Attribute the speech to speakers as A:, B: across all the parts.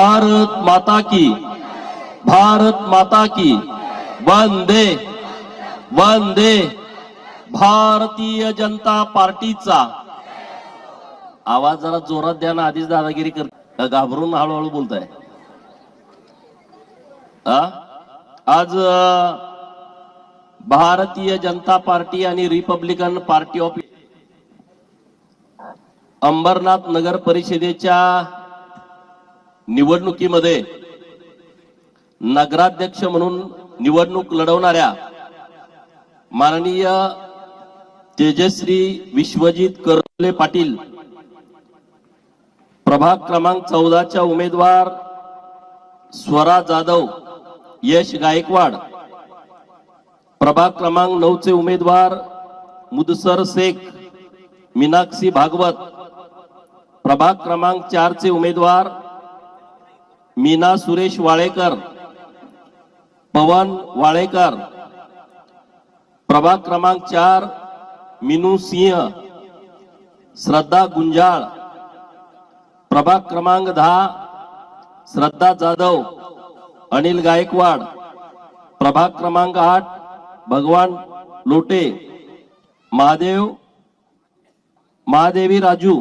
A: भारत माता की। भारत माता की। वंदे। वंदे। भारतीय जनता पार्टीचा। आवाज जरा जोरात द्या ना आधीच दादागिरी कर घाबरून हळूहळू बोलताय. आज भारतीय जनता पार्टी आणि रिपब्लिकन पार्टी ऑफ अंबरनाथ नगर परिषदेच्या निवडणुकीमध्ये नगराध्यक्ष म्हणून निवडणूक लढवणाऱ्या माननीय तेजश्री विश्वजित करले पाटील प्रभाग क्रमांक चौदाच्या उमेदवार स्वरा जाधव यश गायकवाड प्रभाग क्रमांक नऊचे उमेदवार मुदसर शेख मीनाक्षी भागवत प्रभाग क्रमांक चारचे उमेदवार मीना सुरेश वाळेकर पवन वाळेकर प्रभाग क्रमांक चार मिनू सिंह श्रद्धा गुंजाळ प्रभाग क्रमांक दहा श्रद्धा जाधव अनिल गायकवाड प्रभाग क्रमांक आठ भगवान लोटे महादेव महादेवी राजू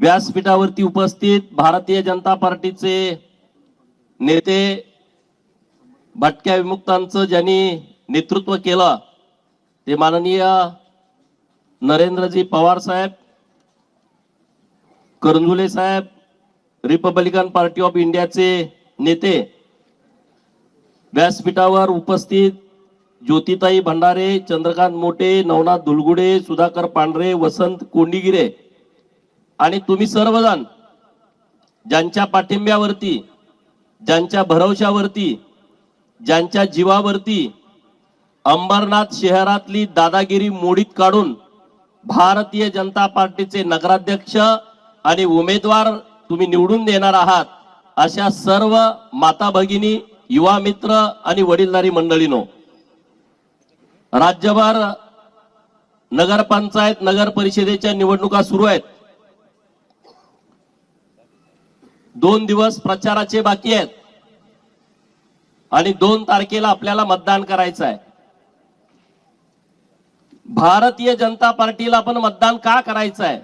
A: व्यासपीठावरती उपस्थित भारतीय जनता पार्टीचे नेते भटक्या विमुक्तांचं ज्यांनी नेतृत्व केलं ते माननीय Narendraji Pawar saheb Karanjule saheb Republican Party of इंडियाचे नेते व्यासपीठावर उपस्थित ज्योतिताई भंडारे चंद्रकांत मोटे नवनाथ दुलगुडे सुधाकर पांढरे वसंत कोंडीगिरे आणि तुम्ही सर्वजण ज्यांच्या पाठिंब्यावरती ज्यांच्या भरवशावरती ज्यांच्या जीवावरती अंबरनाथ शहरातली दादागिरी मोडीत काढून भारतीय जनता पार्टीचे नगराध्यक्ष आणि उमेदवार तुम्ही निवडून देणार आहात अशा सर्व माता भगिनी युवा मित्र आणि वडीलधारी मंडळीनो राज्यभर नगरपंचायत नगर परिषदेच्या निवडणुका सुरू आहेत. दोन दिवस प्रचाराचे बाकी आहेत. आणि दोन तारखेला आपल्याला मतदान करायचं आहे भारतीय जनता पार्टीला आपण मतदान का करायचं आहे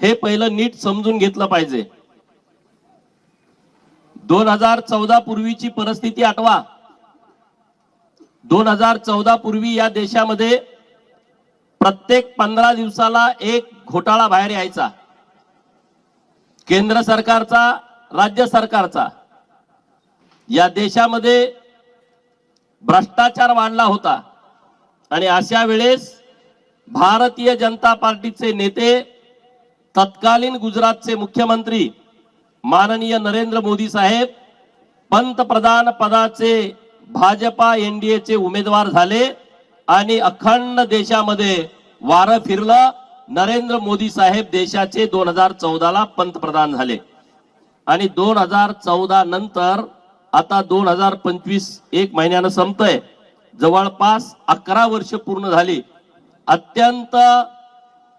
A: हे पहिलं नीट समजून घेतलं पाहिजे. दोन हजार चौदा पूर्वीची परिस्थिती आठवा. दोन हजार चौदा पूर्वी या देशामध्ये प्रत्येक पंधरा दिवसाला एक घोटाळा बाहेर यायचा. केंद्र सरकारचा राज्य सरकारचा. या देशामध्ये भ्रष्टाचार वाढला होता. आणि अशा वेळेस भारतीय जनता पार्टीचे नेते तत्कालीन गुजरातचे मुख्यमंत्री माननीय नरेंद्र मोदी साहेब पंतप्रधान पदाचे भाजपा एनडीएचे उमेदवार झाले आणि अखंड देशामध्ये वारं फिरलं. नरेंद्र मोदी साहेब देशाचे दोन हजार चौदाला पंतप्रधान झाले. आणि दोन हजार चौदा नंतर आता दोन हजार पंचवीस एक महिन्यानं संपतंय. जवळपास अकरा वर्ष पूर्ण झाली. अत्यंत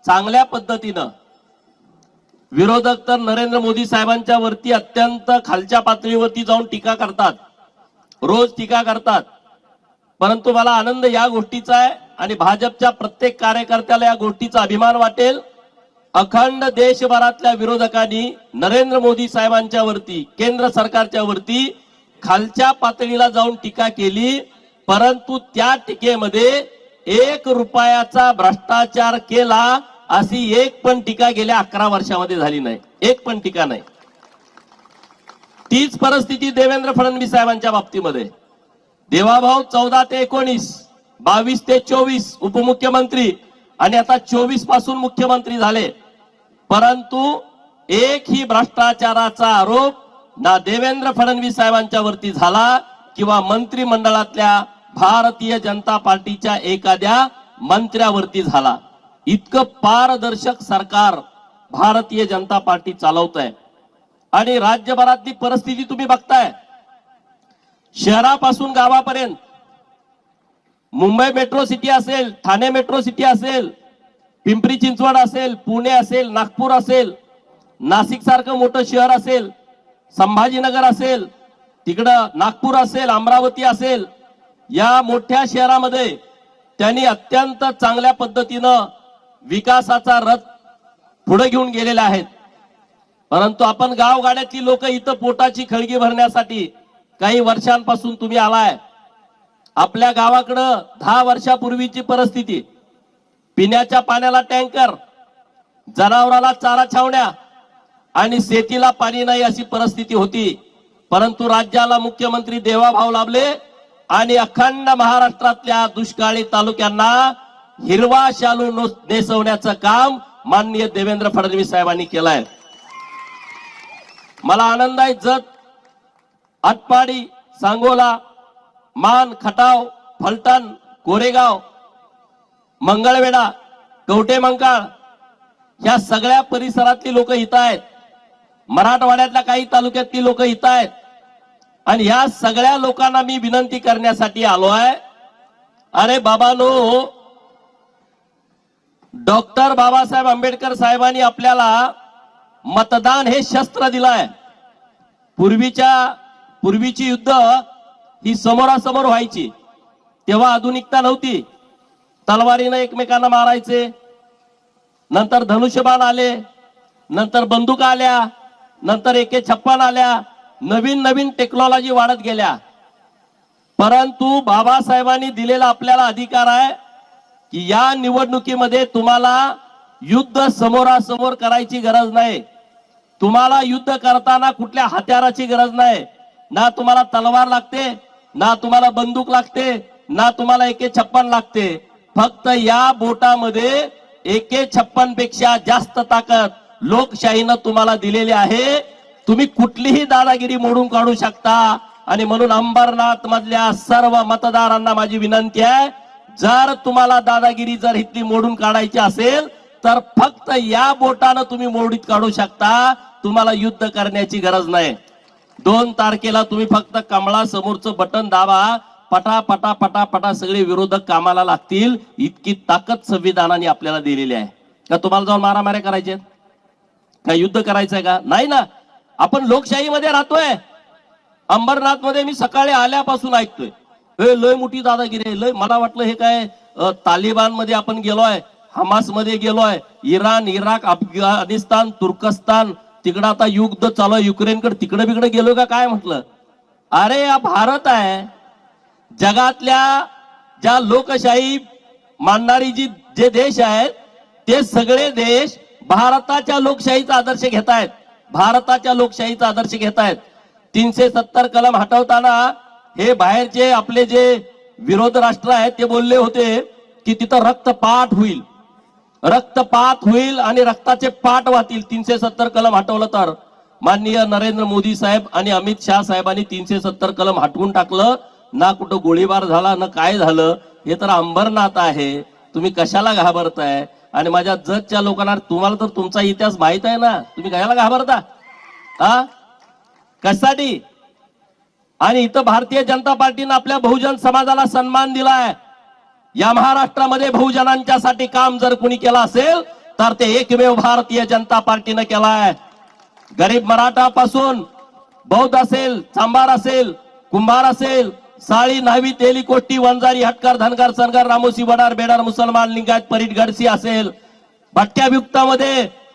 A: चांगल्या पद्धतीनं विरोधक तर नरेंद्र मोदी साहेबांच्या वरती अत्यंत खालच्या पातळीवरती जाऊन टीका करतात. रोज टीका करतात. परंतु मला आनंद या गोष्टीचा आहे आणि भाजपच्या प्रत्येक कार्यकर्त्याला या गोष्टीचा अभिमान वाटेल. अखंड देशभरातल्या विरोधकांनी नरेंद्र मोदी साहेबांच्या वरती केंद्र सरकारच्या वरती खालच्या पातळीला जाऊन टीका केली. परंतु त्या टीकेमध्ये एक रुपयाचा भ्रष्टाचार केला अशी एक पण टीका गेल्या अकरा वर्षामध्ये झाली नाही. एक पण टीका नाही. तीच परिस्थिती देवेंद्र फडणवीस साहेबांच्या बाबतीमध्ये. देवाभाऊ चौदा ते एकोणीस बावीस ते चोवीस उपमुख्यमंत्री आणि आता चोवीसपासून मुख्यमंत्री झाले. परंतु एक ही भ्रष्टाचाराचा आरोप ना देवेंद्र फडणवीस साहेबांच्या वरती झाला किंवा मंत्रिमंडळातल्या भारतीय जनता पार्टीच्या एखाद्या मंत्र्यावरती झाला. इतकं पारदर्शक सरकार भारतीय जनता पार्टी चालवत आहे आणि राज्यभरातली परिस्थिती तुम्ही बघताय. शहरापासून गावापर्यंत मुंबई मेट्रो सिटी असेल ठाणे मेट्रो सिटी असेल पिंपरी चिंचवड असेल पुणे असेल नागपूर असेल नाशिक सारखं मोठं शहर असेल संभाजीनगर असेल तिकडं नागपूर असेल अमरावती असेल या मोठ्या शहरामध्ये त्यांनी अत्यंत चांगल्या पद्धतीनं विकासाचा रथ पुढे घेऊन गेलेले आहेत. परंतु आपण गावगाड्यातली लोक इथं पोटाची खळगी भरण्यासाठी काही वर्षांपासून तुम्ही आलाय. आपल्या गावाकडं दहा वर्षापूर्वीची परिस्थिती. पिण्याच्या पाण्याला टँकर जनावराला चारा छावण्या आणि शेतीला पाणी नाही अशी परिस्थिती होती. परंतु राज्याला मुख्यमंत्री देवाभाव लाभले आणि अखंड महाराष्ट्रातल्या दुष्काळी तालुक्यांना हिरवा शालू नेसवण्याचं काम माननीय देवेंद्र फडणवीस साहेबांनी केलंय. मला आनंद आहे जत आटपाडी सांगोला मान खटाव फलटण कोरेगाव मंगळवेढा कवटे मंकाळ या सगळ्या परिसरातली लोक इथं आहेत. मराठवाड्यातल्या काही तालुक्यातली लोक इथं आहेत. आणि ह्या सगळ्या लोकांना मी विनंती करण्यासाठी आलो आहे. अरे बाबानो डॉक्टर बाबासाहेब आंबेडकर साहेबांनी आपल्याला मतदान हे शस्त्र दिलं आहे पूर्वीच्या पूर्वीची युद्ध ही समोरासमोर व्हायची. तेव्हा आधुनिकता नव्हती. तलवारीनं एकमेकांना मारायचे. नंतर धनुष्यबाण आले. नंतर बंदुका आल्या. नंतर एके छप्पन आल्या. नवीन नवीन टेक्नॉलॉजी वाढत गेल्या. परंतु बाबासाहेबांनी दिलेला आपल्याला अधिकार आहे की या निवडणुकीमध्ये तुम्हाला युद्ध समोरासमोर करायची गरज नाही. तुम्हाला युद्ध करताना कुठल्या हत्याराची गरज नाही. ना तुम्हाला तलवार लागते ना तुम्हाला बंदूक लागते ना तुम्हाला एके छप्पन लागते. फक्त या बोटामध्ये एके छप्पनपेक्षा जास्त ताकद लोकशाहीनं तुम्हाला दिलेली आहे. तुम्ही कुठलीही दादागिरी मोडून काढू शकता. आणि म्हणून अंबरनाथ मधल्या सर्व मतदारांना माझी विनंती आहे जर तुम्हाला दादागिरी जर इथली मोडून काढायची असेल तर फक्त या बोटानं तुम्ही मोडीत काढू शकता. तुम्हाला युद्ध करण्याची गरज नाही. दोन तारखेला तुम्ही फक्त कमळा समोरचं बटन दाबा. पटा पटा पटा पटा सगळे विरोधक कामाला लागतील. इतकी ताकद संविधानाने आपल्याला दिलेली आहे. का तुम्हाला जाऊन मारामाऱ्या करायचे? का युद्ध करायचंय का? नाही ना. आपण लोकशाहीमध्ये राहतोय. अंबरनाथमध्ये मी सकाळी आल्यापासून ऐकतोय. हे लय मोठी दादागिरी लय मला वाटलं हे काय तालिबानमध्ये आपण गेलोय हमासमध्ये गेलोय. इराण इराक अफगाणिस्तान तुर्कस्तान तिकडं आता युद्ध चालू आहे युक्रेनकडे तिकडे बिकडे गेलो का काय म्हटलं? अरे हा भारत आहे. जगातल्या ज्या लोकशाही मानणारी जी जे देश आहेत ते सगळे देश भारताच्या लोकशाहीचा आदर्श घेत आहेत. भारताच्या लोकशाहीचा आदर्श घेत आहेत. तीनशे सत्तर कलम हटवताना हे बाहेरचे आपले जे विरोध राष्ट्र आहेत ते बोलले होते की तिथं रक्तपात होईल. रक्तपात होईल आणि रक्ताचे पाठ वाहतील. तीनशे सत्तर कलम हटवलं तर. माननीय नरेंद्र मोदी साहेब आणि अमित शहा साहेबांनी तीनशे सत्तर कलम हटवून टाकलं. ना कुठं गोळीबार झाला ना काय झालं हे तर अंबरनाथ आहे. तुम्ही कशाला घाबरताय? आणि माझ्या जगच्या लोकांना तुम्हाला तर तुमचा इतिहास माहीत आहे ना. तुम्ही कशाला घाबरता? हा? कशासाठी? आणि इथं भारतीय जनता पार्टीनं आपल्या बहुजन समाजाला सन्मान दिलाय. या महाराष्ट्रामध्ये बहुजनांच्यासाठी काम जर कुणी केलं असेल तर ते एकमेव भारतीय जनता पार्टीनं केलाय. गरीब मराठा पासून बौद्ध असेल चांबार असेल कुंभार असेल साळी न्हावी तेली कोट्टी वंजारी हटकर धनगर सनगर रामोसी वडार बेडार मुसलमान लिंगायत परीट गडसी असेल भटक्या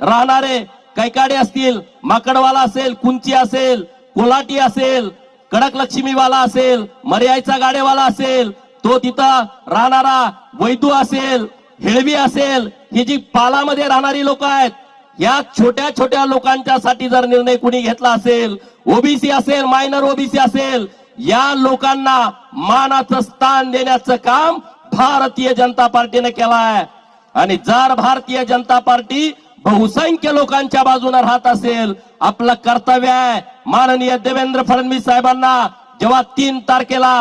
A: राहणारे कैकाडे असतील माकडवाला असेल कुंची असेल कोलाटी असेल कडक लक्ष्मीवाला असेल मर्यायचा गाडेवाला असेल तो तिथं राहणारा वैदू असेल हेळवी असेल ही जी पालामध्ये राहणारी लोक आहेत या छोट्या छोट्या लोकांच्यासाठी जर निर्णय कुणी घेतला असेल ओबीसी असेल मायनर ओबीसी असेल या लोकांना मानाचं स्थान देण्याचं काम भारतीय जनता पार्टीने केलाय. आणि जर भारतीय जनता पार्टी बहुसंख्य लोकांच्या बाजूने राहत असेल आपलं कर्तव्य आहे माननीय देवेंद्र फडणवीस साहेबांना जेव्हा तीन तारखेला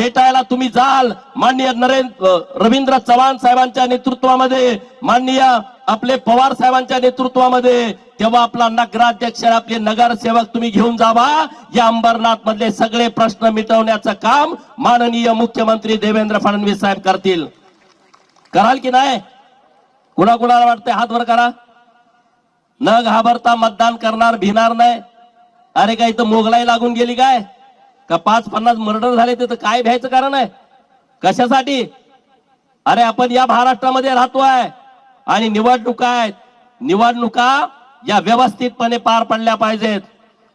A: भेटायला तुम्ही जाल. माननीय नरेंद्र रवींद्र चव्हाण साहेबांच्या नेतृत्वामध्ये माननीय आपले पवार साहेबांच्या नेतृत्वामध्ये तेव्हा आपला नगराध्यक्ष आपले नगरसेवक तुम्ही घेऊन जावा. या अंबरनाथ मधले सगळे प्रश्न मिटवण्याचं काम माननीय मुख्यमंत्री देवेंद्र फडणवीस साहेब करतील. कराल की नाही? कुणाकुणाला वाटतंय? हात वर करा. न घाबरता मतदान करणार भिणार नाही. अरे काय इथं मोगलाई लागून गेली काय? का पाच पन्नास मर्डर झाले तर काय भ्यायचं कारण आहे? कशासाठी? अरे आपण या महाराष्ट्रामध्ये राहतोय आणि निवडणुका आहेत. निवडणुका या व्यवस्थितपणे पार पडल्या पाहिजेत.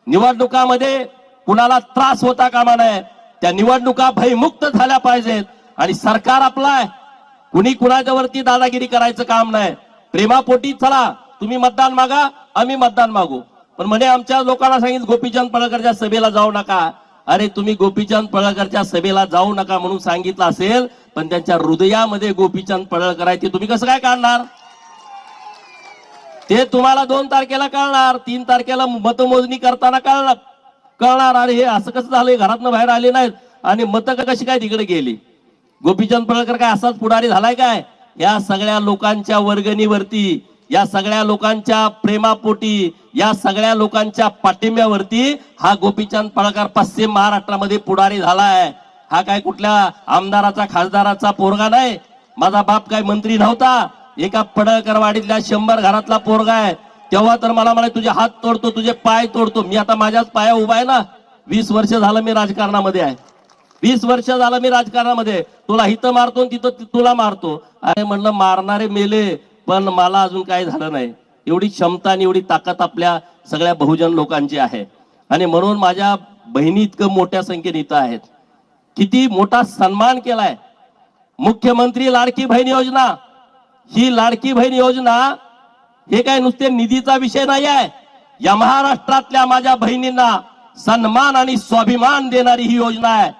A: निवडणुकामध्ये कुणाला त्रास होता कामा नये. त्या निवडणुका भयमुक्त झाल्या पाहिजेत. आणि सरकार आपलाय आहे. कुणी कुणाच्यावरती दादागिरी करायचं काम नाही. प्रेमापोटी चला. तुम्ही मतदान मागा आम्ही मतदान मागू. पण म्हणे आमच्या लोकांना सांगितलं गोपीचंद पळकरच्या सभेला जाऊ नका. अरे तुम्ही गोपीचंद पडळकरच्या सभेला जाऊ नका म्हणून सांगितलं असेल पण त्यांच्या हृदयामध्ये गोपीचंद पडळकर आहे ते तुम्ही कसं काय काढणार? ते तुम्हाला दोन तारखेला कळणार तीन तारखेला मतमोजणी करताना कळणार कळणार. अरे हे असं कसं झालंय घरातनं बाहेर आले नाहीत. आणि मतं कशी काय तिकडे गेली? गोपीचंद पडळकर काय असाच पुढारी झालाय काय? या सगळ्या लोकांच्या वर्गणीवरती या सगळ्या लोकांच्या प्रेमापोटी या सगळ्या लोकांच्या पाठिंब्यावरती हा गोपीचंद पळकर पश्चिम महाराष्ट्रामध्ये पुढारी झालाय. हा काय कुठल्या आमदाराचा खासदाराचा पोरगा नाही? माझा बाप काय मंत्री नव्हता? एका पडळकरवाडीतल्या शंभर घरातला पोरगा आहे. तेव्हा तर मला म्हणाले तुझे हात तोडतो तुझे पाय तोडतो. मी आता माझ्याच पाया उभा आहे ना? वीस वर्ष झालं मी राजकारणामध्ये आहे. वीस वर्ष झालं मी राजकारणामध्ये. तुला हिथं मारतो तिथं तुला मारतो. अरे म्हणलं मारणारे मेले पण मला अजून काही झालं नाही. एवढी क्षमता आणि एवढी ताकद आपल्या सगळ्या बहुजन लोकांची आहे. आणि म्हणून माझ्या बहिणी इतकं मोठ्या संख्येने इथं आहेत. किती मोठा सन्मान केलाय. मुख्यमंत्री लाडकी बहीण योजना. ही लाडकी बहीण योजना हे काय नुसते निधीचा विषय नाही आहे. या महाराष्ट्रातल्या माझ्या बहिणींना सन्मान आणि स्वाभिमान देणारी ही योजना आहे.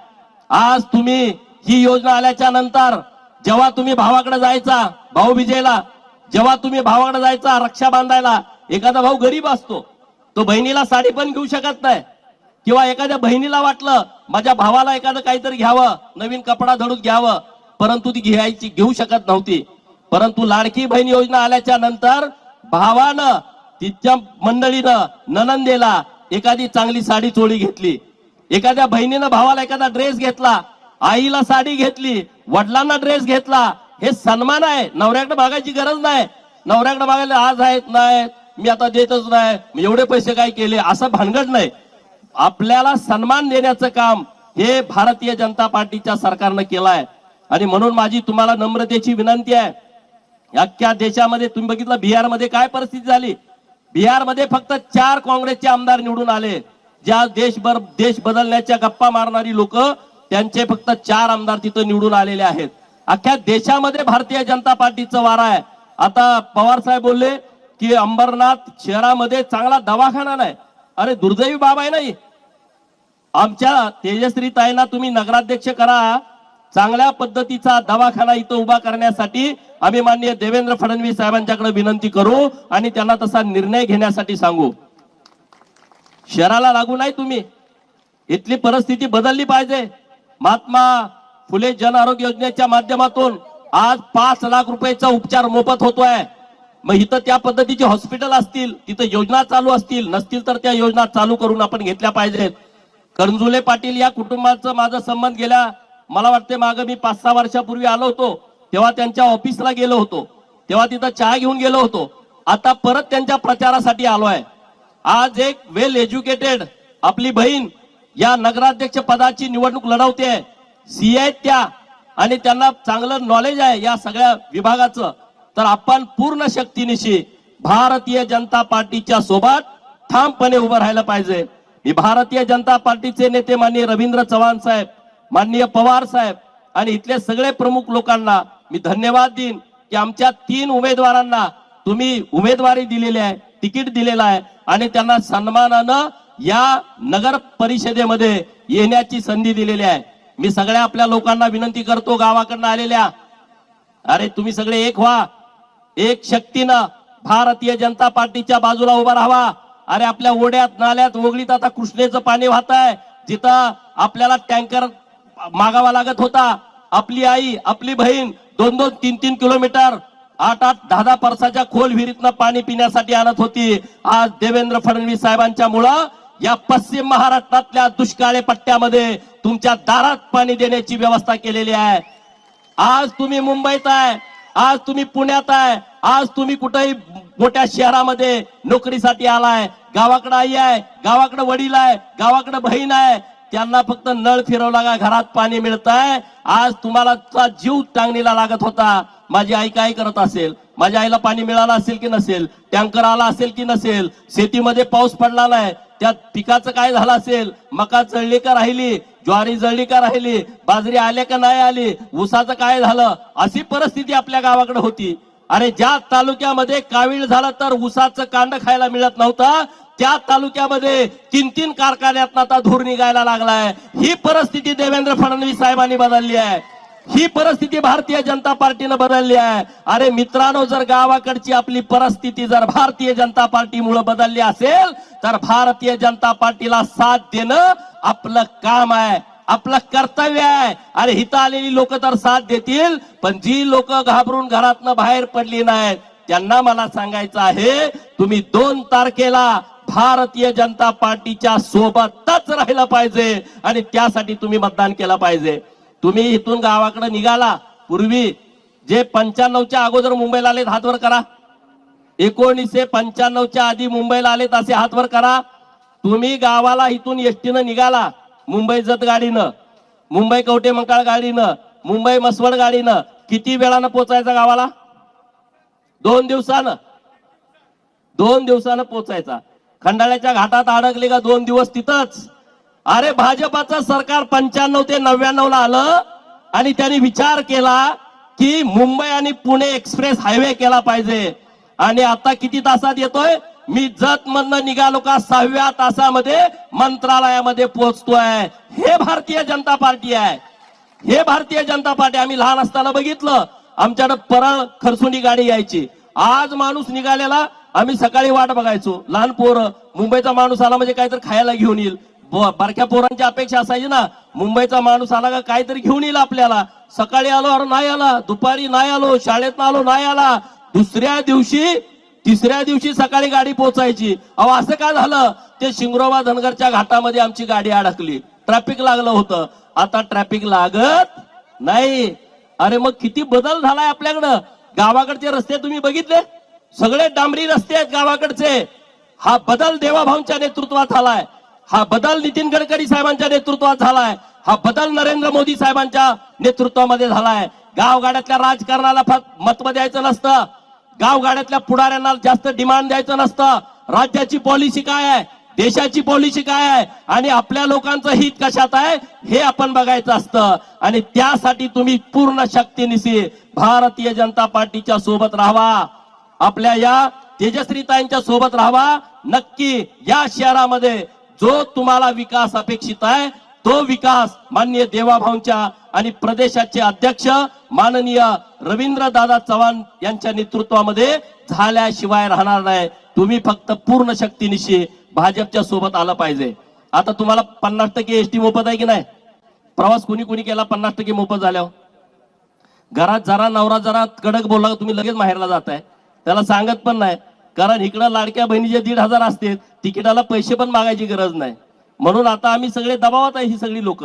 A: आज तुम्ही ही योजना आल्याच्यानंतर जेव्हा तुम्ही भावाकडे जायचा भाऊ विजयला जेव्हा तुम्ही भावाकडे जायचा रक्षा बांधायला एखादा भाऊ गरीब असतो तो बहिणीला साडी पण घेऊ शकत नाही. किंवा एखाद्या बहिणीला वाटलं माझ्या भावाला एखादं काहीतरी घ्यावं नवीन कपडा धडून घ्यावं परंतु ती घ्यायची घेऊ शकत नव्हती. परंतु लाडकी बहीण योजना आल्याच्यानंतर भावानं तिच्या मंडळीनं ननंदेला एखादी चांगली साडी चोळी घेतली. एखाद्या बहिणीनं भावाला एखादा ड्रेस घेतला आईला साडी घेतली वडिलांना ड्रेस घेतला हे सन्मान आहे. नवऱ्याकडे मागायची गरज नाही. नवऱ्याकडे मागायला आज आहेत नाही मी आता देतच नाही. मी एवढे पैसे काय केले? असं भानगड नाही. आपल्याला सन्मान देण्याचं काम हे भारतीय जनता पार्टीच्या सरकारनं केलंय. आणि म्हणून माझी तुम्हाला नम्रतेची विनंती आहे. अख्ख्या देशामध्ये तुम्ही बघितलं बिहारमध्ये काय परिस्थिती झाली? बिहारमध्ये फक्त चार काँग्रेसचे आमदार निवडून आले. ज्या देशभर देश बदलण्याच्या गप्पा मारणारी लोक त्यांचे फक्त चार आमदार तिथं निवडून आलेले आहेत. अख्ख्या देशामध्ये भारतीय जनता पार्टीचं वारा आहे. आता पवार साहेब बोलले की अंबरनाथ शहरामध्ये चांगला दवाखाना नाही. अरे दुर्दैवी बाब आहे नाही आमच्या तेजश्री ताईंना तुम्ही नगराध्यक्ष करा. चांगल्या पद्धतीचा दवाखाना इथं उभा करण्यासाठी आम्ही माननीय देवेंद्र फडणवीस साहेबांच्याकडे विनंती करू आणि त्यांना तसा निर्णय घेण्यासाठी सांगू. शहराला लागू नाही तुम्ही. इथली परिस्थिती बदलली पाहिजे. महात्मा फुले जन आरोग्य योजनेच्या माध्यमातून आज पाच लाख रुपयाचा उपचार मोफत होतोय. मग इथं त्या पद्धतीचे हॉस्पिटल असतील तिथं योजना चालू असतील नसतील तर त्या योजना चालू करून आपण घेतल्या पाहिजेत. करंजुले पाटील या कुटुंबाचं माझा संबंध गेला मला वाटते मागं मी पाच सहा वर्षापूर्वी आलो होतो तेव्हा त्यांच्या ऑफिसला गेलो होतो. तेव्हा तिथं चहा घेऊन गेलो होतो. आता परत त्यांच्या प्रचारासाठी आलो आहे आज एक वेल एज्युकेटेड आपली बहीण या नगराध्यक्ष पदाची निवडणूक लढवते सी आहेत त्या आणि त्यांना चांगलं नॉलेज आहे या सगळ्या विभागाचं. तर आपण पूर्ण शक्तीनिशी भारतीय जनता पार्टीच्या सोबत ठामपणे उभं राहायला पाहिजे. मी भारतीय जनता पार्टीचे नेते माननीय रवींद्र चव्हाण साहेब माननीय पवार साहेब आणि इथले सगळे प्रमुख लोकांना मी धन्यवाद देईन की आमच्या तीन उमेदवारांना तुम्ही उमेदवारी दिलेली आहे तिकीट दिलेलं आहे आणि त्यांना सन्मानानं या नगर परिषदेमध्ये येण्याची संधी दिलेली आहे. मी सगळ्या आपल्या लोकांना विनंती करतो गावाकडनं आलेल्या. अरे तुम्ही सगळे एक व्हा. एक शक्तीनं भारतीय जनता पार्टीच्या बाजूला उभा राहावा. अरे आपल्या ओढ्यात नाल्यात वगळीत आता कृष्णेचं पाणी वाहत आहे जिथं आपल्याला टँकर मागावा लागत होता. आपली आई आपली बहीण दोन दोन तीन तीन किलोमीटर आठ आठ दहा दहा परसाच्या खोल विहिरीतनं पाणी पिण्यासाठी आणत होती. आज देवेंद्र फडणवीस साहेबांच्या मुळे या पश्चिम महाराष्ट्रातल्या दुष्काळी पट्ट्यामध्ये तुमच्या दारात पाणी देण्याची व्यवस्था केलेली आहे. आज तुम्ही मुंबईत आहे आज तुम्ही पुण्यात आहे आज तुम्ही कुठेही मोठ्या शहरामध्ये नोकरीसाठी आलाय. गावाकडे आई आहे गावाकडे वडील आहे गावाकडे बहीण आहे. त्यांना फक्त नळ फिरवला का घरात पाणी मिळत आहे आज तुम्हाला चा जीव टांगणीला लागत होता. माझी आई काय करत असेल? माझ्या आईला पाणी मिळालं असेल की नसेल? टँकर आला असेल की नसेल? शेतीमध्ये पाऊस पडला नाही. त्या पिकाचं काय झालं असेल? मका जळली का राहिली? ज्वारी जळली का राहिली? बाजरी आले का नाही आली? ऊसाचं काय झालं? अशी परिस्थिती आपल्या गावाकडे होती. अरे ज्या तालुक्यामध्ये कावीळ झालं तर ऊसाचं कांड खायला मिळत नव्हतं त्या तालुक्यामध्ये तीन तीन कारखान्यात आता धूर निघायला लागलाय. ही परिस्थिती देवेंद्र फडणवीस साहेबांनी बदलली आहे. ही परिस्थिती भारतीय जनता पार्टीनं बदलली आहे. अरे मित्रांनो जर गावाकडची आपली परिस्थिती जर भारतीय जनता पार्टीमुळे बदलली असेल तर भारतीय जनता पार्टीला साथ देणं आपलं काम आहे आपलं कर्तव्य आहे. अरे हिथं आलेली लोक तर साथ देतील पण जी लोक घाबरून घरातनं बाहेर पडली नाहीत त्यांना मला सांगायचं आहे तुम्ही दोन तारखेला भारतीय जनता पार्टीच्या सोबतच राहिलं पाहिजे आणि त्यासाठी तुम्ही मतदान केलं पाहिजे. तुम्ही इथून गावाकडे निघाला पूर्वी जे पंच्याण्णवच्या अगोदर मुंबईला आलेत हातवर करा. एकोणीसशे पंच्याण्णवच्या आधी मुंबईला आलेत असे हातवर करा. तुम्ही गावाला इथून एसटीनं निघाला मुंबई जत गाडीनं मुंबई कवटे मंकाळ गाडीनं मुंबई मसवड गाडीनं किती वेळानं पोचायचा गावाला? दोन दिवसानं. दोन दिवसानं पोचायचा. खंडाळ्याच्या घाटात अडकले का दोन दिवस तिथंच? अरे भाजपाचं सरकार पंच्याण्णव ते नव्याण्णव ला आलं आणि त्यांनी विचार केला की मुंबई आणि पुणे एक्सप्रेस हायवे केला पाहिजे. आणि आता किती तासात येतोय? मी जत मधनं निघालो का सहाव्या तासामध्ये मंत्रालयामध्ये पोहोचतोय. हे भारतीय जनता पार्टी आहे. हे भारतीय जनता पार्टी आम्ही लहान असताना बघितलं. आमच्याकडे परळ खरसुंडी गाडी यायची. आज माणूस निघालेला आम्ही सकाळी वाट बघायचो. लहान पोरं मुंबईचा माणूस आला म्हणजे काहीतरी खायला घेऊन येईल. बारक्या पोरांची अपेक्षा असायची ना. मुंबईचा माणूस आला का काहीतरी घेऊन येईल आपल्याला. सकाळी आलो अरे नाही आला. दुपारी नाही आलो शाळेत आलो नाही आला. दुसऱ्या दिवशी तिसऱ्या दिवशी सकाळी गाडी पोचायची अहो असं काय झालं? ते शिंगरोबा धनगरच्या घाटामध्ये आमची गाडी अडकली. ट्रॅफिक लागलं होतं. आता ट्रॅफिक लागत नाही. अरे मग किती बदल झालाय आपल्याकडं? गावाकडचे रस्ते तुम्ही बघितले? सगळे डांबरी रस्ते आहेत गावाकडचे. हा बदल देवाभाऊंच्या नेतृत्वात झालाय. हा बदल नितीन गडकरी साहेबांच्या नेतृत्वात झालाय. हा बदल नरेंद्र मोदी साहेबांच्या नेतृत्वामध्ये झालाय. गावगाड्यातल्या राजकारणाला फार महत्त्व द्यायचं नसतं. गावगाड्यातल्या पुढाऱ्यांना जास्त डिमांड द्यायचं नसतं. राज्याची पॉलिसी काय आहे? देशाची पॉलिसी काय आहे? आणि आपल्या लोकांचं हित कशात आहे? हे आपण बघायचं असतं. आणि त्यासाठी तुम्ही पूर्ण शक्तीनिशी भारतीय जनता पार्टीच्या सोबत राहावा. आपल्या या तेजश्रीताईंच्या सोबत राहावा. नक्की या शहरामध्ये जो तुम्हाला विकास अपेक्षित आहे तो विकास माननीय देवाभाऊंच्या आणि प्रदेशाचे अध्यक्ष माननीय रवींद्र दादा चव्हाण यांच्या नेतृत्वामध्ये झाल्याशिवाय राहणार नाही. तुम्ही फक्त पूर्ण शक्तीनिशी भाजपच्या सोबत आलं पाहिजे. आता तुम्हाला पन्नास टक्के एसटी मोफत आहे की नाही? प्रवास कुणी कुणी केला? पन्नास टक्के मोफत झाल्यावर. घरात जरा नवरा जरा कडक बोलला तुम्ही लगेच माहेरला जाताय. त्याला सांगत पण नाही. कारण इकडं लाडक्या बहिणीचे दीड हजार असते तिकिटाला पैसे पण मागायची गरज नाही. म्हणून आता आम्ही सगळे दबावात आहे ही सगळी लोक.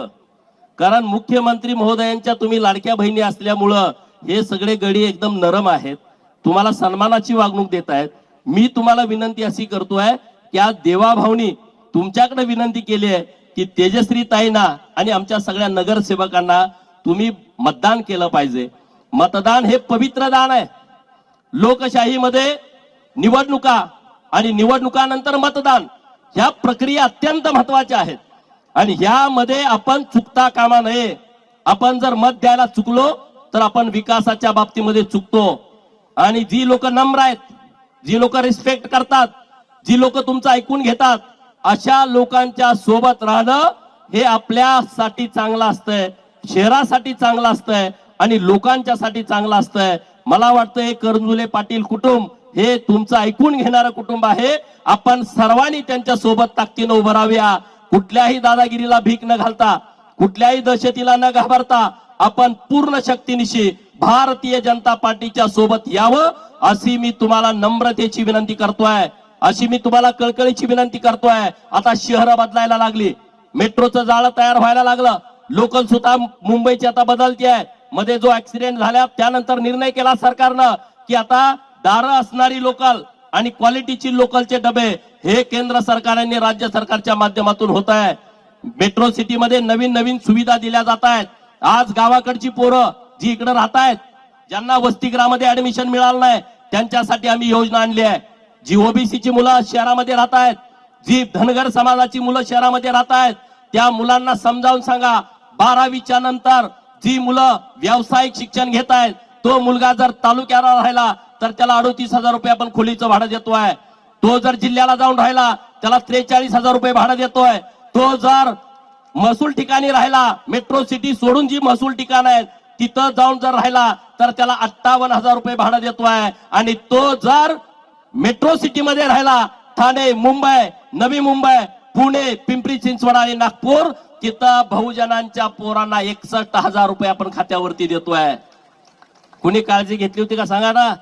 A: कारण मुख्यमंत्री महोदयांच्या तुम्ही लाडक्या बहिणी असल्यामुळं हे सगळे गडी एकदम नरम आहेत. तुम्हाला सन्मानाची वागणूक देत आहेत. मी तुम्हाला विनंती अशी करतोय की आज देवाभाऊनी तुमच्याकडे विनंती केली आहे की तेजश्री ताईंना आणि आमच्या सगळ्या नगरसेवकांना तुम्ही मतदान केलं पाहिजे. मतदान हे पवित्र दान आहे. लोकशाहीमध्ये निवडणुका आणि निवडणुकानंतर मतदान ह्या प्रक्रिया अत्यंत महत्त्वाच्या आहेत. आणि ह्यामध्ये आपण चुकता कामा नये. आपण जर मत द्यायला चुकलो तर आपण विकासाच्या बाबतीमध्ये चुकतो. आणि जी लोक नम्र आहेत जी लोक रिस्पेक्ट करतात जी लोक तुमचं ऐकून घेतात अशा लोकांच्या सोबत राहणं हे आपल्यासाठी चांगलं असतंय शहरासाठी चांगलं असतंय आणि लोकांच्यासाठी चांगलं असतंय. मला वाटतं हे करंजुले पाटील कुटुंब हे तुमचं ऐकून घेणारं कुटुंब आहे. आपण सर्वांनी त्यांच्यासोबत ताकदीनं उभं राहूया. कुठल्याही दादागिरीला भीक न घालता कुठल्याही दहशतीला न घाबरता आपण पूर्ण शक्तीनिशी भारतीय जनता पार्टीच्या सोबत यावं अशी मी तुम्हाला नम्रतेची विनंती करतोय. अशी मी तुम्हाला कळकळीची विनंती करतोय. आता शहरं बदलायला लागली. मेट्रोचं जाळं तयार व्हायला लागलं. लोकल सुद्धा मुंबईची आता बदलती आहे मध्ये जो ऍक्सिडेंट झाला त्यानंतर निर्णय केला सरकारनं की आता दारं असणारी लोकल आणि क्वालिटीची लोकलचे डबे हे केंद्र सरकारने राज्य सरकारच्या माध्यमातून होत आहे. मेट्रो सिटीमध्ये नवीन नवीन सुविधा दिल्या जात आहेत. आज गावाकडची पोरं जी इकडे राहत आहेत ज्यांना वसतिगृहामध्ये ऍडमिशन मिळालं नाही त्यांच्यासाठी आम्ही योजना आणली आहे. जी ओबीसीची मुलं शहरामध्ये राहत आहेत जी धनगर समाजाची मुलं शहरामध्ये राहत आहेत त्या मुलांना समजावून सांगा. बारावीच्या नंतर जी मुलं व्यावसायिक शिक्षण घेत आहेत तो मुलगा जर तालुक्याला राहिला तर त्याला अडोतीस हजार रुपये आपण खोलीचं भाडं देतोय तो जर जिल्ह्याला जाऊन राहिला त्याला त्रेचाळीस हजार रुपये भाडं देतोय तो जर महसूल ठिकाणी राहिला मेट्रो सिटी सोडून जी महसूल ठिकाण आहेत तिथं जाऊन जर राहिला तर त्याला अठ्ठावन्न हजार रुपये भाडं देतोय आणि तो जर मेट्रो सिटी मध्ये राहिला ठाणे मुंबई नवी मुंबई पुणे पिंपरी चिंचवड आणि नागपूर तिथं बहुजनांच्या पोरांना एकसष्ट हजार रुपये आपण खात्यावरती देतोय कुणी काळजी घेतली होती का? सांगा ना.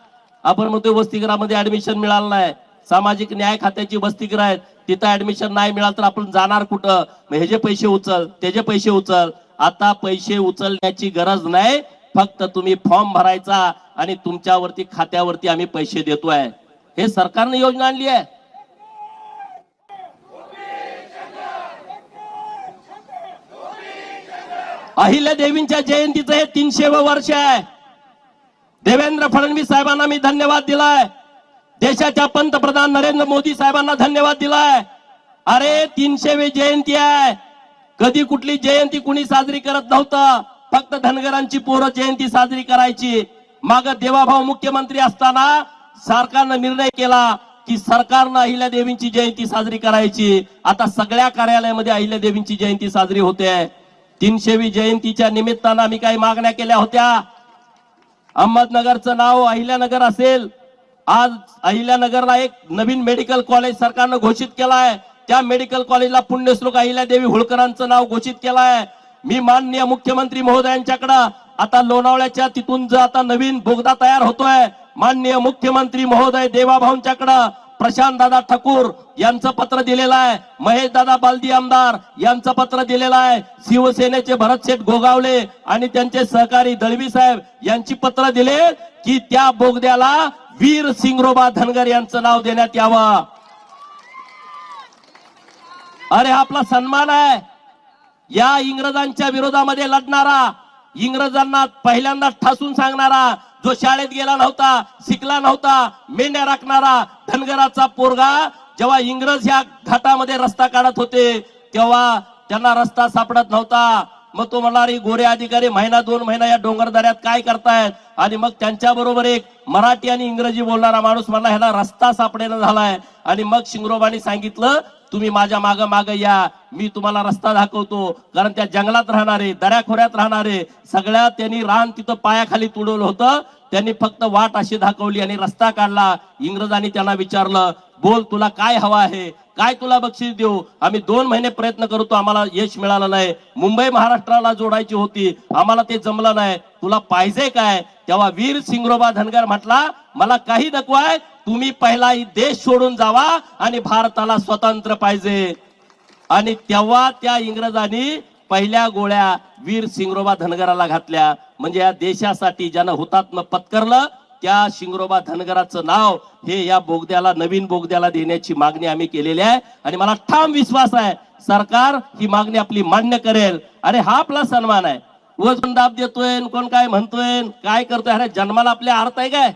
A: आपण म्हणतोय वसतिगृहामध्ये ऍडमिशन मिळालं नाही. सामाजिक न्याय खात्याची वसतिगृह आहेत. तिथं ऍडमिशन नाही मिळालं तर आपण जाणार कुठं? हे जे पैसे उचल त्याचे पैसे उचल आता पैसे उचलण्याची गरज नाही. फक्त तुम्ही फॉर्म भरायचा आणि तुमच्यावरती खात्यावरती आम्ही पैसे देतोय. हे सरकारने योजना आणली आहे. अहिल्या देवींच्या जयंतीचं हे तीनशे वर्ष आहे. देवेंद्र फडणवीस साहेबांना मी धन्यवाद दिलाय. देशाच्या पंतप्रधान नरेंद्र मोदी साहेबांना धन्यवाद दिलाय. अरे तीनशेवी जयंती आहे. कधी कुठली जयंती कुणी साजरी करत नव्हतं. फक्त धनगरांची पोरं जयंती साजरी करायची. माग देवाभाऊ मुख्यमंत्री असताना सरकारनं निर्णय केला की सरकारनं अहिल्या देवींची जयंती साजरी करायची. आता सगळ्या कार्यालयामध्ये अहिल्या देवींची जयंती साजरी होते. तीनशेवी जयंतीच्या निमित्तानं आम्ही काही मागण्या केल्या होत्या. अहमदनगरचं नाव अहिल्यानगर असेल. आज अहिल्यानगरला एक नवीन मेडिकल कॉलेज सरकारनं घोषित केलाय. त्या मेडिकल कॉलेजला पुण्यश्लोक अहिल्यादेवी होळकरांचं नाव घोषित केलं आहे मी माननीय मुख्यमंत्री महोदयांच्याकडं आता लोणावळ्याच्या तिथून जो आता नवीन बोगदा तयार होतोय माननीय मुख्यमंत्री महोदय देवाभाऊंच्याकडं प्रशांत दादा ठाकूर यांचं पत्र दिलेलं आहे. महेश दादा बालदी आमदार यांचं पत्र दिलेलं आहे. शिवसेनेचे भरतशेठ गोगावले आणि त्यांचे सहकारी दळवी साहेब यांची पत्र दिले की त्या बोगद्याला वीर सिंगरोबा धनगर यांचं नाव देण्यात यावं. अरे आपला सन्मान आहे. या इंग्रजांच्या विरोधामध्ये लढणारा इंग्रजांना पहिल्यांदा ठासून सांगणारा जो शाळेत गेला नव्हता शिकला नव्हता मेंढ्या राखणारा धनगराचा पोरगा जेव्हा इंग्रज ह्या घाटामध्ये रस्ता काढत होते तेव्हा त्यांना रस्ता सापडत नव्हता. मग तो म्हणणार गोरे अधिकारी महिना दोन महिना या डोंगरदऱ्यात काय करतायत? आणि मग त्यांच्या बरोबर एक मराठी आणि इंग्रजी बोलणारा माणूस म्हणला ह्याला रस्ता सापडेला झालाय. आणि मग शिंगरोबानी सांगितलं तुम्ही माझ्या माग माग या. मी तुम्हाला रस्ता दाखवतो. कारण त्या जंगलात राहणारे दऱ्याखोऱ्यात राहणारे सगळ्या त्यांनी रान तिथं पायाखाली तुडवलं होतं. त्यांनी फक्त वाट अशी दाखवली आणि रस्ता काढला. इंग्रजांनी त्यांना विचारलं बोल तुला काय हवा आहे? काय तुला बक्षीस देऊ? आम्ही दोन महिने प्रयत्न करतो आम्हाला यश मिळालं नाही. मुंबई महाराष्ट्राला जोडायची होती आम्हाला ते जमलं नाही. तुला पाहिजे काय? तेव्हा वीर सिंगरोबा धनगर म्हटला मला काही नको आहे तुम्ही पहिला ही देश सोडून जावा आणि भारताला स्वतंत्र पाहिजे. आणि तेव्हा त्या इंग्रजांनी पहिल्या गोळ्या वीर सिंगरोबा धनगराला घातल्या. म्हणजे या देशासाठी ज्यानं हुतात्म पत्करलं त्या शिंगरोबा धनगराचं नाव हे या बोगद्याला नवीन बोगद्याला देण्याची मागणी आम्ही केलेली आहे. आणि मला ठाम विश्वास आहे सरकार ही मागणी आपली मान्य करेल. अरे हा आपला सन्मान आहे. उगाच कोण दाब देतोय कोण काय म्हणतोय काय करतोय? अरे जन्माला आपल्या अर्थ आहे काय?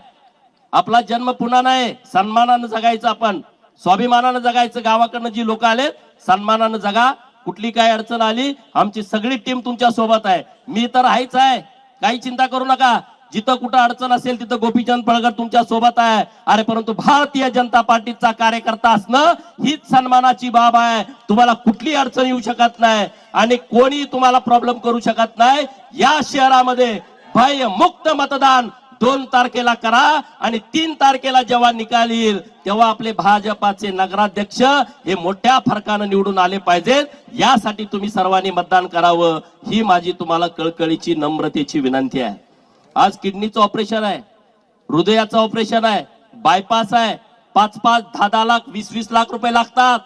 A: आपला जन्म पुन्हा नाही सन्मानानं जगायचं आपण. स्वाभिमानानं जगायचं गावाकडनं जी लोक आले सन्मानानं जगा. कुठली काय अडचण आली आमची सगळी टीम तुमच्यासोबत आहे. मी तर आहेच आहे. काही चिंता करू नका. जिथं कुठं अडचण असेल तिथं गोपीचंद पळगर तुमच्यासोबत आहे. अरे परंतु भारतीय जनता पार्टीचा कार्यकर्ता असणं हीच सन्मानाची बाब आहे. तुम्हाला कुठली अडचण येऊ शकत नाही आणि कोणी तुम्हाला प्रॉब्लेम करू शकत नाही. या शहरामध्ये भय मुक्त मतदान दोन तारखेला करा आणि तीन तारखेला जेव्हा निकाल येईल तेव्हा आपले भाजपाचे नगराध्यक्ष हे मोठ्या फरकानं निवडून आले पाहिजेत. यासाठी तुम्ही सर्वांनी मतदान करावं. ही माझी तुम्हाला कळकळीची नम्रतेची विनंती आहे. आज किडनीचं ऑपरेशन आहे हृदयाचं ऑपरेशन आहे बायपास आहे. पाच पाच दहा दहा लाख वीस वीस लाख रुपये लागतात.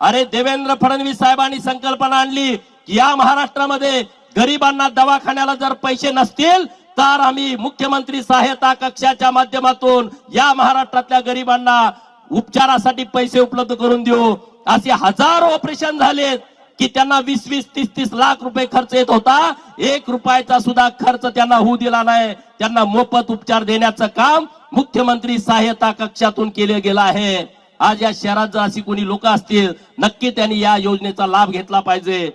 A: अरे देवेंद्र फडणवीस साहेबांनी संकल्पना आणली की या महाराष्ट्रामध्ये गरिबांना दवाखान्याला जर पैसे नसतील तर आम्ही मुख्यमंत्री सहायता कक्षाच्या माध्यमातून या महाराष्ट्रातल्या गरिबांना उपचारासाठी पैसे उपलब्ध करून देऊ. असे हजारो ऑपरेशन झालेत. की त्यांना वीस वीस तीस तीस लाख रुपये खर्च येत होता. एक रुपयाचा सुद्धा खर्च त्यांना होऊ दिला नाही. त्यांना मोफत उपचार देण्याचं काम मुख्यमंत्री सहाय्यता कक्षातून केले गेलं आहे. आज या शहरात जर अशी कोणी लोक असतील नक्की त्यांनी या योजनेचा लाभ घेतला पाहिजे.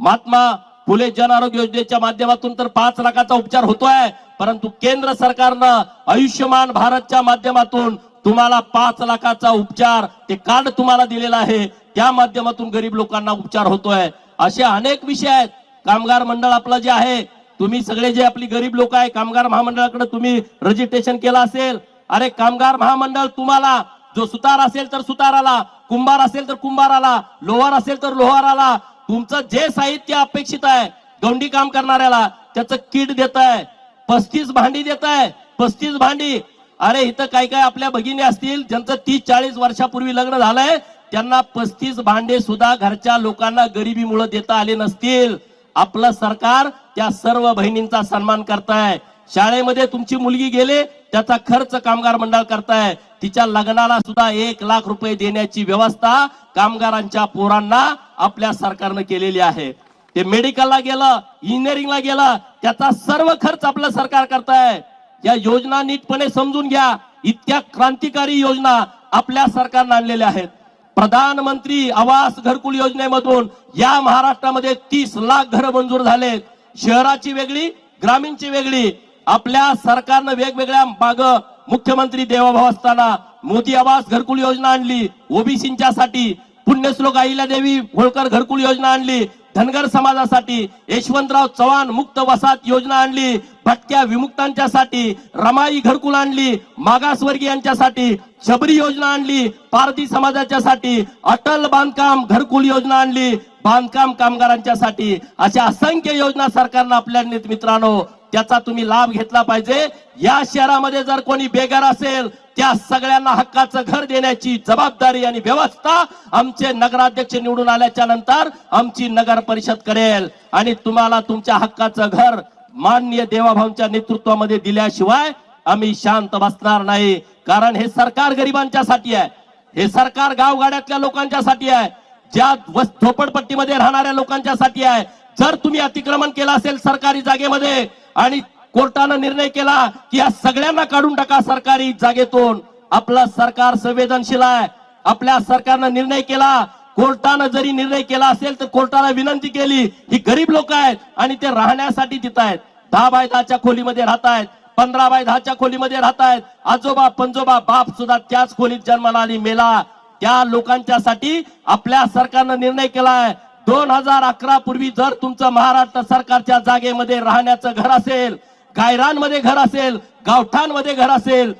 A: महात्मा फुले जन आरोग्य योजनेच्या माध्यमातून तर पाच लाखाचा उपचार होतोय. परंतु केंद्र सरकारनं आयुष्यमान भारतच्या माध्यमातून तुम्हाला पाच लाखाचा उपचार ते कार्ड तुम्हाला दिलेलं आहे. त्या माध्यमातून गरीब लोकांना उपचार होतोय. असे अनेक विषय आहेत. कामगार मंडळ आपलं जे आहे तुम्ही सगळे जे आपली गरीब लोक आहे कामगार महामंडळाकडे तुम्ही रजिस्ट्रेशन केलं असेल. अरे कामगार महामंडळ तुम्हाला जो सुतार असेल तर सुताराला कुंभार असेल तर कुंभाराला लोहार असेल तर लोहाराला तुमचं जे साहित्य अपेक्षित आहे गौंडी काम करणाऱ्याला त्याचं किट देत आहे पस्तीस भांडी देत आहे पस्तीस भांडी अरे इथं काय काय आपल्या भगिनी असतील ज्यांचं तीस चाळीस वर्षापूर्वी लग्न झालंय त्यांना पस्तीस भांडे सुद्धा घरच्या लोकांना गरिबीमुळे देता आले नसतील. आपलं सरकार त्या सर्व बहिणींचा सन्मान करताय. शाळेमध्ये तुमची मुलगी गेले त्याचा खर्च कामगार मंडळ करताय. तिच्या लग्नाला सुद्धा एक लाख रुपये देण्याची व्यवस्था कामगारांच्या पोरांना आपल्या सरकारनं केलेली आहे. ते मेडिकलला गेलं इंजिनिअरिंगला गेलं त्याचा सर्व खर्च आपलं सरकार करताय. या योजना नीटपणे समजून घ्या. इतक्या क्रांतिकारी योजना आपल्या सरकारनं आणलेल्या आहेत. प्रधानमंत्री आवास घरकुल योजनेमधून या महाराष्ट्रामध्ये तीस लाख घरं मंजूर झालेत. शहराची वेगळी ग्रामीणची वेगळी. आपल्या सरकारनं वेगवेगळ्या माग मुख्यमंत्री देवाभाव असताना मोदी आवास घरकुल योजना आणली ओबीसींच्यासाठी पुण्यश्लोक अहिल्या देवी होळकर घरकुल योजना आणली धनगर समाजासाठी यशवंतराव चव्हाण मुक्त वसाहत योजना आणली भटक्या विमुक्तांच्या साठी रमाई घरकुल आणली मागासवर्गीयांच्यासाठी शबरी योजना आणली पारधी समाजाच्या साठी अटल बांधकाम घरकुल योजना आणली बांधकाम कामगारांच्या साठी अशा असंख्य योजना सरकारनं आपल्या मित्रांनो त्याचा तुम्ही लाभ घेतला पाहिजे. या शहरामध्ये जर कोणी बेघर असेल त्या सगळ्यांना हक्काचं घर देण्याची जबाबदारी आणि व्यवस्था आमचे नगराध्यक्ष निवडून आल्याच्यानंतर आमची नगर परिषद करेल. आणि तुम्हाला तुमच्या हक्काचं घर माननीय देवाभाऊंच्या नेतृत्वामध्ये दिल्याशिवाय आम्ही शांत बसणार नाही. कारण हे सरकार गरिबांच्यासाठी आहे. हे सरकार गावगाड्यातल्या लोकांच्यासाठी आहे. ज्या वस- झोपडपट्टीमध्ये राहणाऱ्या लोकांच्यासाठी आहे. जर तुम्ही अतिक्रमण केलं असेल सरकारी जागेमध्ये आणि कोर्टानं निर्णय केला की या सगळ्यांना काढून टाका सरकारी जागेतून आपलं सरकार संवेदनशील आहे. आपल्या सरकारनं निर्णय केला कोर्टानं जरी निर्णय केला असेल तर कोर्टाला विनंती केली ही गरीब लोक आहेत आणि ते राहण्यासाठी तिथं आहेत. दहा बाय दहाच्या खोलीमध्ये राहत आहेत पंधरा बाय दहाच्या खोलीमध्ये राहत आहेत. आजोबा पंजोबा बाप सुद्धा त्याच खोलीत जन्माला आणि मेला. त्या लोकांच्यासाठी आपल्या सरकारनं निर्णय केलाय दोन हजार अकरा पूर्वी जर तुमचं महाराष्ट्र सरकारच्या जागेमध्ये राहण्याचं घर असेल गायरांमध्ये घर असेल गावठांमध्ये घर असेल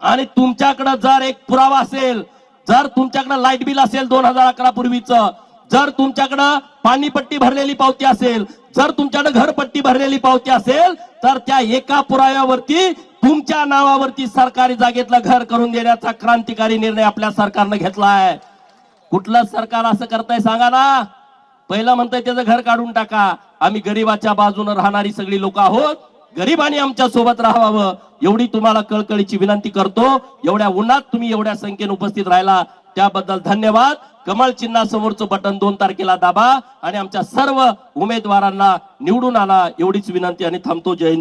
A: आणि तुमच्याकडे जर एक पुरावा असेल जर तुमच्याकडे लाइट बिल असेल दोन हजार अकरा पूर्वीचं जर तुमच्याकडं पाणीपट्टी भरलेली पावती असेल जर तुमच्याकडे घरपट्टी भरलेली पावती असेल तर त्या एका पुराव्यावरती तुमच्या नावावरती सरकारी जागेतलं घर करून देण्याचा क्रांतिकारी निर्णय आपल्या सरकारनं घेतला आहे कुठलं सरकार असं करताय सांगा ना. पहिलं म्हणताय त्याचं घर काढून टाका. आम्ही गरीबाच्या बाजूने राहणारी सगळी लोक आहोत. गरीबाने आमच्यासोबत राहावं. एवढी तुम्हाला कळकळीची विनंती करतो. एवढ्या उन्हात तुम्ही एवढ्या संख्येने उपस्थित राहिला. त्याबद्दल धन्यवाद. कमळ चिन्हासमोरचं बटन दोन तारखेला दाबा आणि आमच्या सर्व उमेदवारांना निवडून आणा एवढीच विनंती आणि थांबतो. जय